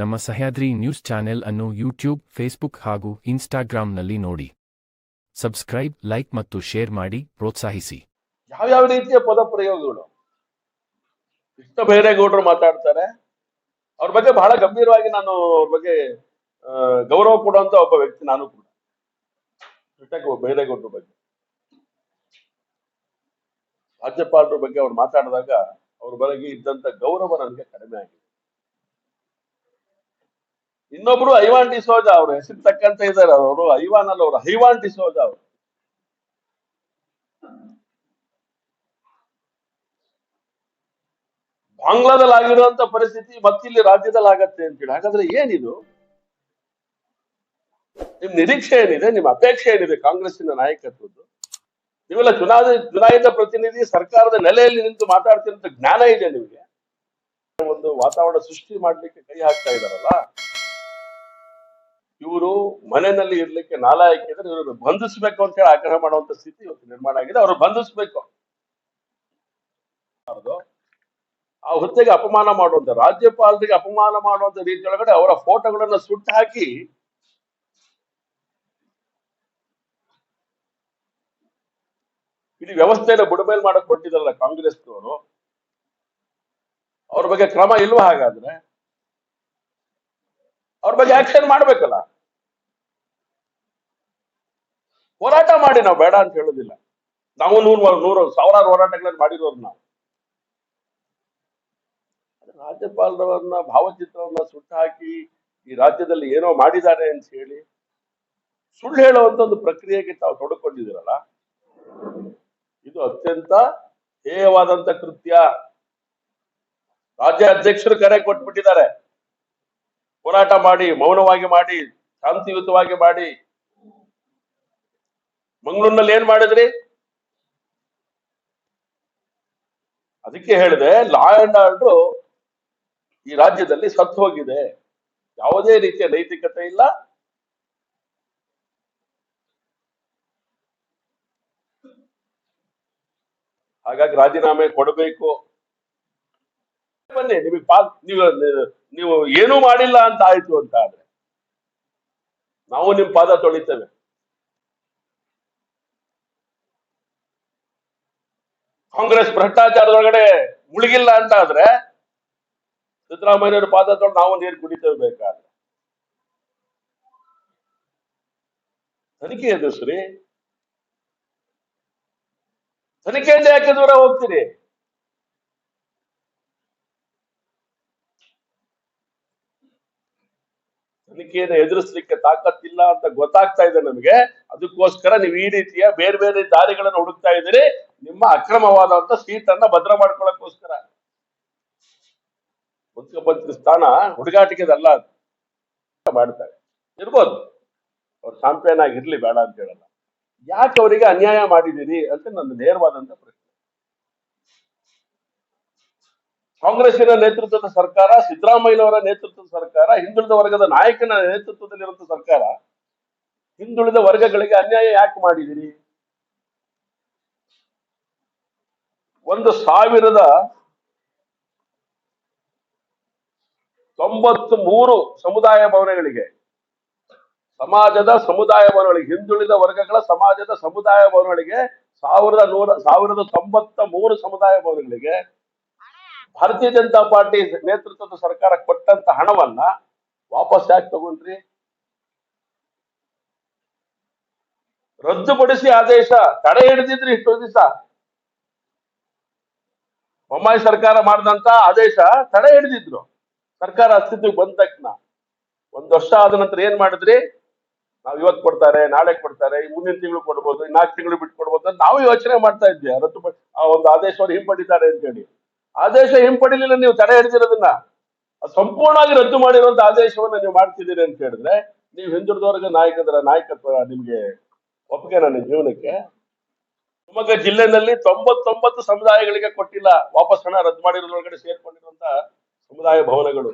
ನಮ್ಮ Sahyadri news channel ಅನ್ನು YouTube, Facebook ಹಾಗೂ ಇನ್ಸ್ಟಾಗ್ರಾಂನಲ್ಲಿ ನೋಡಿ. ಸಬ್ಸ್ಕ್ರೈಬ್, ಲೈಕ್ ಮತ್ತು ಶೇರ್ ಮಾಡಿ, ಪ್ರೋತ್ಸಾಹಿಸಿ. ಯಾವ್ಯಾವ ರೀತಿಯ ಪದ ಪ್ರಯೋಗಗಳು? ಕೃಷ್ಣ ಬೈರೇಗೌಡರು ಮಾತಾಡ್ತಾರೆ. ಅವ್ರ ಬಗ್ಗೆ ಬಹಳ ಗಂಭೀರವಾಗಿ ನಾನು ಅವ್ರ ಬಗ್ಗೆ ಗೌರವ ಕೊಡುವಂತ ಒಬ್ಬ ವ್ಯಕ್ತಿ ನಾನು ಕೂಡ. ಕೃಷ್ಣ ಬೈರೇಗೌಡರ ಬಗ್ಗೆ. ರಾಜ್ಯಪಾಲರ ಬಗ್ಗೆ ಅವ್ರು ಮಾತಾಡಿದಾಗ ಅವ್ರ ಬಗ್ಗೆ ಇದ್ದಂತ ಗೌರವ ನನಗೆ ಕಡಿಮೆ ಆಗಿದೆ. ಇನ್ನೊಬ್ರು ಐವಾನ್ ಡಿಸೋಜ ಅವರು ಹೆಸರು ತಕ್ಕಂತ ಇದ್ದಾರೆ ಅವರು. ಐವಾನ್ ಅಲ್ಲ ಅವರು ಹೈವಾನ್ ಡಿಸೋಜ ಅವರು. ಬಾಂಗ್ಲಾದಲ್ಲಿ ಆಗಿರುವಂತ ಪರಿಸ್ಥಿತಿ ಮತ್ತಿಲ್ಲಿ ರಾಜ್ಯದಲ್ಲಿ ಆಗತ್ತೆ ಅಂತೇಳಿ ಹಾಗಾದ್ರೆ ಏನಿದು? ನಿಮ್ ನಿರೀಕ್ಷೆ ಏನಿದೆ? ನಿಮ್ ಅಪೇಕ್ಷೆ ಏನಿದೆ ಕಾಂಗ್ರೆಸ್ಸಿನ ನಾಯಕತ್ವದ್ದು? ನೀವೆಲ್ಲ ಚುನಾವ ಚುನಾಯಿತ ಪ್ರತಿನಿಧಿ ಸರ್ಕಾರದ ನೆಲೆಯಲ್ಲಿ ನಿಂತು ಮಾತಾಡ್ತಿರೋಂಥ ಜ್ಞಾನ ಇದೆ ನಿಮಗೆ? ಒಂದು ವಾತಾವರಣ ಸೃಷ್ಟಿ ಮಾಡ್ಲಿಕ್ಕೆ ಕೈ ಹಾಕ್ತಾ ಇದಾರಲ್ಲ ಇವರು ಮನೆಯಲ್ಲಿ ಇರ್ಲಿಕ್ಕೆ ನಾಲಾಯಕ ಇದ್ರೆ ಇವರು ಬಂಧಿಸ್ಬೇಕು ಅಂತ ಹೇಳಿ ಆಗ್ರಹ ಮಾಡುವಂತ ಸ್ಥಿತಿ ಇವತ್ತು ನಿರ್ಮಾಣ ಆಗಿದೆ. ಅವರು ಬಂಧಿಸ್ಬೇಕು. ಆ ಹುದ್ದೆಗೆ ಅಪಮಾನ ಮಾಡುವಂತ, ರಾಜ್ಯಪಾಲರಿಗೆ ಅಪಮಾನ ಮಾಡುವಂತ ರೀತಿಯೊಳಗಡೆ ಅವರ ಫೋಟೋಗಳನ್ನ ಸುಟ್ಟು ಹಾಕಿ ಇಡೀ ವ್ಯವಸ್ಥೆಯನ್ನು ಬುಡಮೇಲ್ ಮಾಡಕ್ ಕಾಂಗ್ರೆಸ್ ಕಾಂಗ್ರೆಸ್ನವರು. ಅವ್ರ ಬಗ್ಗೆ ಕ್ರಮ ಇಲ್ವಾ ಹಾಗಾದ್ರೆ? ಅವ್ರ ಬಗ್ಗೆ ಆಕ್ಷನ್ ಮಾಡ್ಬೇಕಲ್ಲ. ಹೋರಾಟ ಮಾಡಿ ನಾವು ಬೇಡ ಅಂತ ಹೇಳೋದಿಲ್ಲ. ನಾವು ನೂರು ನೂರು ಸಾವಿರಾರು ಹೋರಾಟಗಳನ್ನು ಮಾಡಿರೋರು ನಾವು. ರಾಜ್ಯಪಾಲರವರನ್ನ ಭಾವಚಿತ್ರವನ್ನ ಸುಟ್ಟು ಹಾಕಿ ಈ ರಾಜ್ಯದಲ್ಲಿ ಏನೋ ಮಾಡಿದ್ದಾರೆ ಅಂತ ಹೇಳಿ ಸುಳ್ಳು ಹೇಳುವಂತ ಒಂದು ಪ್ರಕ್ರಿಯೆಗೆ ತಾವು ತೊಡಕೊಂಡಿದ್ದೀರಲ್ಲ, ಇದು ಅತ್ಯಂತ ಹೇಯವಾದಂತ ಕೃತ್ಯ. ರಾಜ್ಯ ಅಧ್ಯಕ್ಷರು ಕರೆ ಕೊಟ್ಬಿಟ್ಟಿದ್ದಾರೆ. ಹೋರಾಟ ಮಾಡಿ, ಮೌನವಾಗಿ ಮಾಡಿ, ಶಾಂತಿಯುತವಾಗಿ ಮಾಡಿ. ಮಂಗಳೂರಿನಲ್ಲಿ ಏನ್ ಮಾಡಿದ್ರಿ? ಅದಕ್ಕೆ ಹೇಳಿದೆ ಲಾ ಅಂಡ್ ಆರ್ಡರ್ ಈ ರಾಜ್ಯದಲ್ಲಿ ಸತ್ತು ಹೋಗಿದೆ. ಯಾವುದೇ ರೀತಿಯ ನೈತಿಕತೆ ಇಲ್ಲ. ಹಾಗಾಗಿ ರಾಜೀನಾಮೆ ಕೊಡಬೇಕು. ಬನ್ನಿ, ನಿಮಗೆ ಪಾ ನೀವು ನೀವು ಏನೂ ಮಾಡಿಲ್ಲ ಅಂತ ಆಯ್ತು ಅಂತ ಆದ್ರೆ, ನಾವು ನಿಮ್ ಪಾದ ತೊಳಿತೇವೆ. ಕಾಂಗ್ರೆಸ್ ಭ್ರಷ್ಟಾಚಾರದೊಳಗಡೆ ಮುಳುಗಿಲ್ಲ ಅಂತ ಆದ್ರೆ ಸಿದ್ದರಾಮಯ್ಯವ್ರ ಪಾದ ತೊಳೆದು ನಾವು ನೀರು ಕುಡಿತೇವೆ ಬೇಕಾದ್ರೆ. ತನಿಖೆ ಎದುರಿಸ್ರಿ. ತನಿಖೆಯಿಂದ ಯಾಕೆ ದೂರ ಹೋಗ್ತೀರಿ? ತನಿಖೆಯನ್ನು ಎದುರಿಸಲಿಕ್ಕೆ ತಾಕತ್ತಿಲ್ಲ ಅಂತ ಗೊತ್ತಾಗ್ತಾ ಇದೆ ನಮಗೆ. ಅದಕ್ಕೋಸ್ಕರ ನೀವು ಈ ರೀತಿಯ ಬೇರೆ ಬೇರೆ ದಾರಿಗಳನ್ನು ಹುಡುಕ್ತಾ ಇದ್ದೀರಿ. ನಿಮ್ಮ ಅಕ್ರಮವಾದಂತ ಸೀಟ್ ಅನ್ನ ಭದ್ರ ಮಾಡ್ಕೊಳ್ಳೋಕ್ಕೋಸ್ಕರ. ಮುಖ್ಯಮಂತ್ರಿ ಸ್ಥಾನ ಹುಡುಗಾಟಿಕೆದಲ್ಲ ಮಾಡ್ತಾರೆ. ಇರ್ಬೋದು. ಅವ್ರು ಚಾಂಪಿಯನ್ ಆಗಿ ಇರ್ಲಿ ಬೇಡ ಅಂತ ಹೇಳಲ್ಲ. ಯಾಕೆ ಅವರಿಗೆ ಅನ್ಯಾಯ ಮಾಡಿದ್ದೀರಿ ಅಂತ ನನ್ನ ನೇರವಾದಂತ ಪ್ರಶ್ನೆ. ಕಾಂಗ್ರೆಸ್ಸಿನ ನೇತೃತ್ವದ ಸರ್ಕಾರ ಸಿದ್ದರಾಮಯ್ಯನವರ ನೇತೃತ್ವದ ಸರ್ಕಾರ, ಹಿಂದುಳಿದ ವರ್ಗದ ನಾಯಕನ ನೇತೃತ್ವದಲ್ಲಿರುವಂತ ಸರ್ಕಾರ, ಹಿಂದುಳಿದ ವರ್ಗಗಳಿಗೆ ಅನ್ಯಾಯ ಯಾಕೆ ಮಾಡಿದಿರಿ? ಒಂದು ಸಾವಿರದ ತೊಂಬತ್ತು ಮೂರು ಸಮುದಾಯ ಭವನಗಳಿಗೆ, ಸಮಾಜದ ಸಮುದಾಯ ಭವನಗಳಿಗೆ, ಹಿಂದುಳಿದ ವರ್ಗಗಳ ಸಮಾಜದ ಸಮುದಾಯ ಭವನಗಳಿಗೆ, ಸಾವಿರದ ನೂರ, ಸಾವಿರದ ತೊಂಬತ್ತ ಮೂರು ಸಮುದಾಯ ಭವನಗಳಿಗೆ ಭಾರತೀಯ ಜನತಾ ಪಾರ್ಟಿ ನೇತೃತ್ವದ ಸರ್ಕಾರ ಕೊಟ್ಟಂತ ಹಣವನ್ನ ವಾಪಸ್ ಯಾಕೆ ತಗೊಂಡ್ರಿ? ರದ್ದುಪಡಿಸಿ ಆದೇಶ ತಡೆ ಹಿಡಿದಿದ್ರಿ ಇಷ್ಟು ದಿವಸ. ಬೊಮ್ಮಾಯಿ ಸರ್ಕಾರ ಮಾಡಿದಂತ ಆದೇಶ ತಡೆ ಹಿಡಿದಿದ್ರು. ಸರ್ಕಾರ ಅಸ್ತಿತ್ವಕ್ಕೆ ಬಂದ ತಕ್ಷಣ. ಒಂದ್ ವರ್ಷ ಆದ ನಂತರ ಏನ್ ಮಾಡಿದ್ರಿ? ನಾವ್ ಇವತ್ ಕೊಡ್ತಾರೆ, ನಾಳೆ ಕೊಡ್ತಾರೆ ಮುಂದಿನ ತಿಂಗಳು ಕೊಡ್ಬೋದು ನಾಲ್ಕು ತಿಂಗಳು ಬಿಟ್ಟು ಕೊಡ್ಬೋದು ಅಂತ ನಾವು ಯೋಚನೆ ಮಾಡ್ತಾ ಇದ್ವಿ. ರದ್ದು ಆ ಒಂದು ಆದೇಶವನ್ನು ಹಿಂಪಡಿತಾರೆ ಅಂತ ಹೇಳಿ. ಆದೇಶ ಹಿಂಪಡಿಲಿಲ್ಲ ನೀವು ತಡೆ ಹಿಡಿದಿರೋದನ್ನ? ಸಂಪೂರ್ಣವಾಗಿ ರದ್ದು ಮಾಡಿರುವಂತ ಆದೇಶವನ್ನ ನೀವು ಮಾಡ್ತಿದ್ದೀರಿ ಅಂತ ಹೇಳಿದ್ರೆ ನೀವು ಹಿಂದುಳಿದವರ್ಗ ನಾಯಕರ ನಾಯಕತ್ವ ನಿಮ್ಗೆ ಒಪ್ಪಿಗೆ ನನ್ನ ಜೀವನಕ್ಕೆ. ಶಿವಮೊಗ್ಗ ಜಿಲ್ಲೆನಲ್ಲಿ ತೊಂಬತ್ತೊಂಬತ್ತು ಸಮುದಾಯಗಳಿಗೆ ಕೊಟ್ಟಿಲ್ಲ, ವಾಪಸ್ ಹಣ ರದ್ದು ಮಾಡಿರೋದ್ರೊಳಗಡೆ ಸೇರ್ಕೊಂಡಿರುವಂತ ಸಮುದಾಯ ಭವನಗಳು,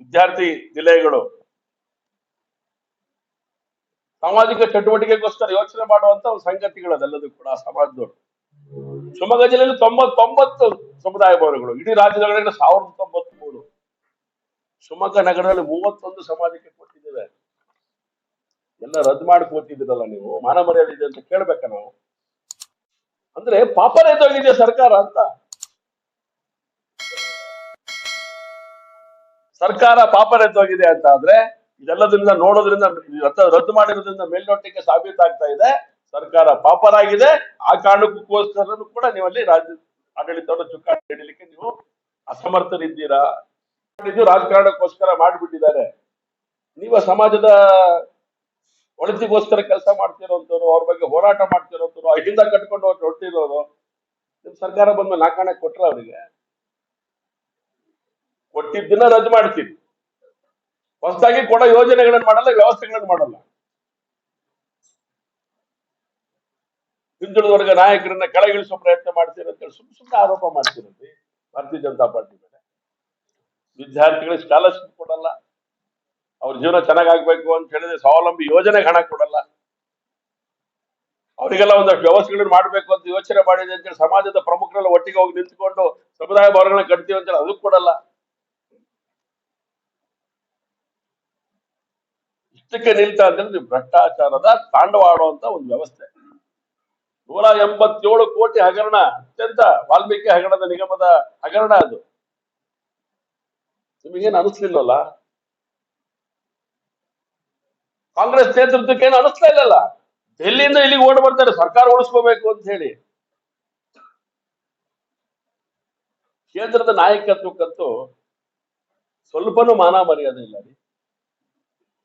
ವಿದ್ಯಾರ್ಥಿ ನಿಲಯಗಳು. ಸಾಮಾಜಿಕ ಚಟುವಟಿಕೆಗೋಸ್ಕರ ಯೋಚನೆ ಮಾಡುವಂತ ಒಂದು ಸಂಗತಿಗಳು ಅದೆಲ್ಲದೂ ಕೂಡ ಸಮಾಜದವರು. ಶಿವಮೊಗ್ಗ ಜಿಲ್ಲೆಯಲ್ಲಿ ತೊಂಬತ್ತೊಂಬತ್ತು ಸಮುದಾಯ ಭವನಗಳು ಇಡೀ ರಾಜ್ಯದೊಳಗಡೆ ಸಾವಿರದ ತೊಂಬತ್ಮೂರು. ಶಿವಮೊಗ್ಗ ನಗರದಲ್ಲಿ ಮೂವತ್ತೊಂದು ಸಮಾಜಕ್ಕೆ ಕೊಟ್ಟಿದ್ದೇವೆ. ಎಲ್ಲ ರದ್ದು ಮಾಡಿ ಕೊಟ್ಟಿದ್ದೀರಲ್ಲ ನೀವು? ಮಾನ ಮರ್ಯಾದೆ ಇದೆ ಅಂತ ಕೇಳ್ಬೇಕ ನಾವು? ಅಂದ್ರೆ ಪಾಪರೇತೋಗಿದೆ ಸರ್ಕಾರ ಅಂತ. ಸರ್ಕಾರ ಪಾಪರೇತೋಗಿದೆ ಅಂತ ಆದ್ರೆ ಇದೆಲ್ಲದ್ರಿಂದ ನೋಡೋದ್ರಿಂದ, ರದ್ದು ಮಾಡಿರೋದ್ರಿಂದ ಮೇಲ್ನೋಟಕ್ಕೆ ಸಾಬೀತಾಗ್ತಾ ಇದೆ. ಸರ್ಕಾರ ಪಾಪರಾಗಿದೆ, ಆ ಕಾರಣಕ್ಕೋಸ್ಕರ ಕೂಡ ನೀವಲ್ಲಿ ರಾಜ್ಯ ಆಡಳಿತವನ್ನು ಚುಕ್ಕಾಣಿ ಹಿಡಿಲಿಕ್ಕೆ ನೀವು ಅಸಮರ್ಥರಿದ್ದೀರಾ? ರಾಜಕಾರಣಕ್ಕೋಸ್ಕರ ಮಾಡಿಬಿಟ್ಟಿದ್ದಾರೆ. ನೀವು ಸಮಾಜದ ಒಳತಿಗೋಸ್ಕರ ಕೆಲಸ ಮಾಡ್ತಿರೋಂಥವ್ರು, ಅವ್ರ ಬಗ್ಗೆ ಹೋರಾಟ ಮಾಡ್ತಿರೋಂಥವ್ರು ಅಹಿಂದ ಕಟ್ಕೊಂಡು ಅವ್ರು ಹೊಟ್ಟಿರೋರು ನಿಮ್ ಸರ್ಕಾರ ಬಂದು ನಾಲ್ಕಾಣೆ ಕೊಟ್ರ ಅವರಿಗೆ? ಕೊಟ್ಟಿದ್ದನ್ನ ರದ್ದು ಮಾಡ್ತೀವಿ ಹೊಸದಾಗಿ ಕೊಡೋ ಯೋಜನೆಗಳನ್ನ ಮಾಡಲ್ಲ, ವ್ಯವಸ್ಥೆಗಳನ್ನ ಮಾಡಲ್ಲ. ಹಿಂದುಳಿದ ನಾಯಕರನ್ನ ಕೆಳಗಿಳಿಸುವ ಪ್ರಯತ್ನ ಮಾಡ್ತೀರ ಅಂತೇಳಿ ಸುಮ್ ಸುಮ್ಮನೆ ಆರೋಪ ಮಾಡ್ತಿರಲ್ರಿ ಭಾರತೀಯ ಜನತಾ ಪಾರ್ಟಿ ಮೇಲೆ. ವಿದ್ಯಾರ್ಥಿಗಳಿಗೆ ಸ್ಕಾಲರ್ಶಿಪ್ ಕೊಡಲ್ಲ. ಅವ್ರ ಜೀವನ ಚೆನ್ನಾಗಾಗ್ಬೇಕು ಅಂತ ಹೇಳಿದ್ರೆ ಸ್ವಾವಲಂಬಿ ಯೋಜನೆಗೆ ಹಣ ಕೊಡಲ್ಲ. ಅವರಿಗೆಲ್ಲ ಒಂದಷ್ಟು ವ್ಯವಸ್ಥೆಗಳನ್ನ ಮಾಡಬೇಕು ಅಂತ ಯೋಚನೆ ಮಾಡಿದೆ ಅಂತೇಳಿ ಸಮಾಜದ ಪ್ರಮುಖರೆಲ್ಲ ಒಟ್ಟಿಗೆ ಹೋಗಿ ನಿಂತ್ಕೊಂಡು ಸಮುದಾಯ ಭವನಗಳನ್ನ ಕಟ್ತೀವಿ ಅಂತೇಳಿ ಅದು ಕೊಡಲ್ಲ. ಇಷ್ಟಕ್ಕೆ ನಿಲ್ತಾ ಅಂತೇಳಿ ಭ್ರಷ್ಟಾಚಾರದ ತಾಂಡವಾಡುವಂತ ಒಂದು ವ್ಯವಸ್ಥೆ. ನೂರ ಎಂಬತ್ತೇಳು ಕೋಟಿ ಹಗರಣ, ಅತ್ಯಂತ ವಾಲ್ಮೀಕಿ ಹಗರಣದ ನಿಗಮದ ಹಗರಣ ಅದು. ನಿಮಗೇನು ಅನಿಸ್ಲಿಲ್ಲಲ್ಲ? ಕಾಂಗ್ರೆಸ್ ನೇತೃತ್ವಕ್ಕೆ ಏನು ಅನಿಸ್ತಾ ಇಲ್ಲಲ್ಲ? ಡೆಲ್ಲಿಯಿಂದ ಇಲ್ಲಿಗೆ ಓಡ್ ಬರ್ತಾರೆ, ಸರ್ಕಾರ ಉಳಿಸ್ಕೋಬೇಕು ಅಂತ ಹೇಳಿ. ಕೇಂದ್ರದ ನಾಯಕತ್ವಕ್ಕಂತೂ ಸ್ವಲ್ಪನೂ ಮಾನ ಮರ್ಯಾದೆ ಇಲ್ಲ ರೀ.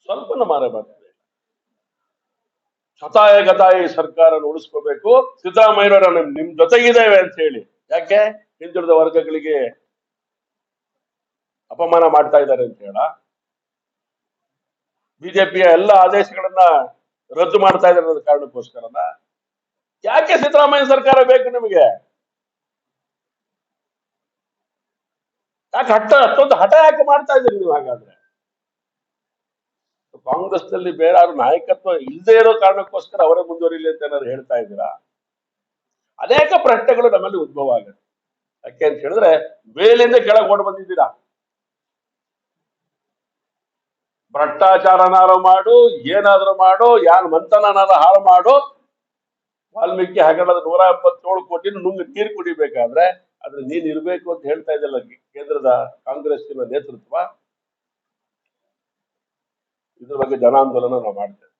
ಸ್ವಲ್ಪನೂ ಮಾನ ಮರ್ಯಾದೆ ಶತಾಯ ಗತಾಯ ಸರ್ಕಾರ ಉಳಿಸ್ಕೋಬೇಕು. ಸಿದ್ದರಾಮಯ್ಯನವರ ನಿಮ್ ಜೊತೆಗಿದ್ದೇವೆ ಅಂತ ಹೇಳಿ. ಯಾಕೆ? ಹಿಂದುಳಿದ ವರ್ಗಗಳಿಗೆ ಅಪಮಾನ ಮಾಡ್ತಾ ಇದ್ದಾರೆ ಅಂತ ಹೇಳ. ಬಿಜೆಪಿಯ ಎಲ್ಲ ಆದೇಶಗಳನ್ನ ರದ್ದು ಮಾಡ್ತಾ ಇದ್ದಾರೆ ಕಾರಣಕ್ಕೋಸ್ಕರ ಕಾರಣಕ್ಕೋಸ್ಕರನ. ಯಾಕೆ ಸಿದ್ದರಾಮಯ್ಯ ಸರ್ಕಾರ ಬೇಕು ನಿಮಗೆ? ಯಾಕೆ ಹಠ ಅಷ್ಟೊಂದು ಹಠ ಯಾಕೆ ಮಾಡ್ತಾ ಇದ್ದೀರಿ ನೀವು ಹಾಗಾದ್ರೆ? ಕಾಂಗ್ರೆಸ್ನಲ್ಲಿ ಬೇರೆ ನಾಯಕತ್ವ ಇಲ್ಲದೆ ಇರೋ ಕಾರಣಕ್ಕೋಸ್ಕರ ಅವರೇ ಮುಂದುವರಿಲಿ ಅಂತ ಏನಾದ್ರು ಹೇಳ್ತಾ ಇದ್ದೀರಾ? ಅನೇಕ ಪ್ರಶ್ನೆಗಳು ನಮ್ಮಲ್ಲಿ ಉದ್ಭವ ಆಗುತ್ತೆ ಯಾಕೆ ಅಂತ ಹೇಳಿದ್ರೆ ಮೇಲಿಂದ ಕೆಳಗೆ ಓಡ್ ಬಂದಿದ್ದೀರಾ? ಭ್ರಷ್ಟಾಚಾರನಾರು ಮಾಡು, ಏನಾದ್ರೂ ಮಾಡು, ಯಾರು ಮಂತನನಾರ ಹಾಳು ಮಾಡು. ವಾಲ್ಮೀಕಿ ಹಗರಣದ ನೂರ ಎಪ್ಪತ್ತೇಳು ಕೋಟಿ ನುಂಗ್ ನೀರು ಕುಡಿಬೇಕಾದ್ರೆ ಅದ್ರ ನೀನ್ ಇರ್ಬೇಕು ಅಂತ ಹೇಳ್ತಾ ಇದ್ದಲ್ಲ ಕೇಂದ್ರದ ಕಾಂಗ್ರೆಸ್ಸಿನ ನೇತೃತ್ವ. ಇದ್ರ ಬಗ್ಗೆ ಜನಾಂದೋಲನ ನಾವು ಮಾಡ್ತೇವೆ.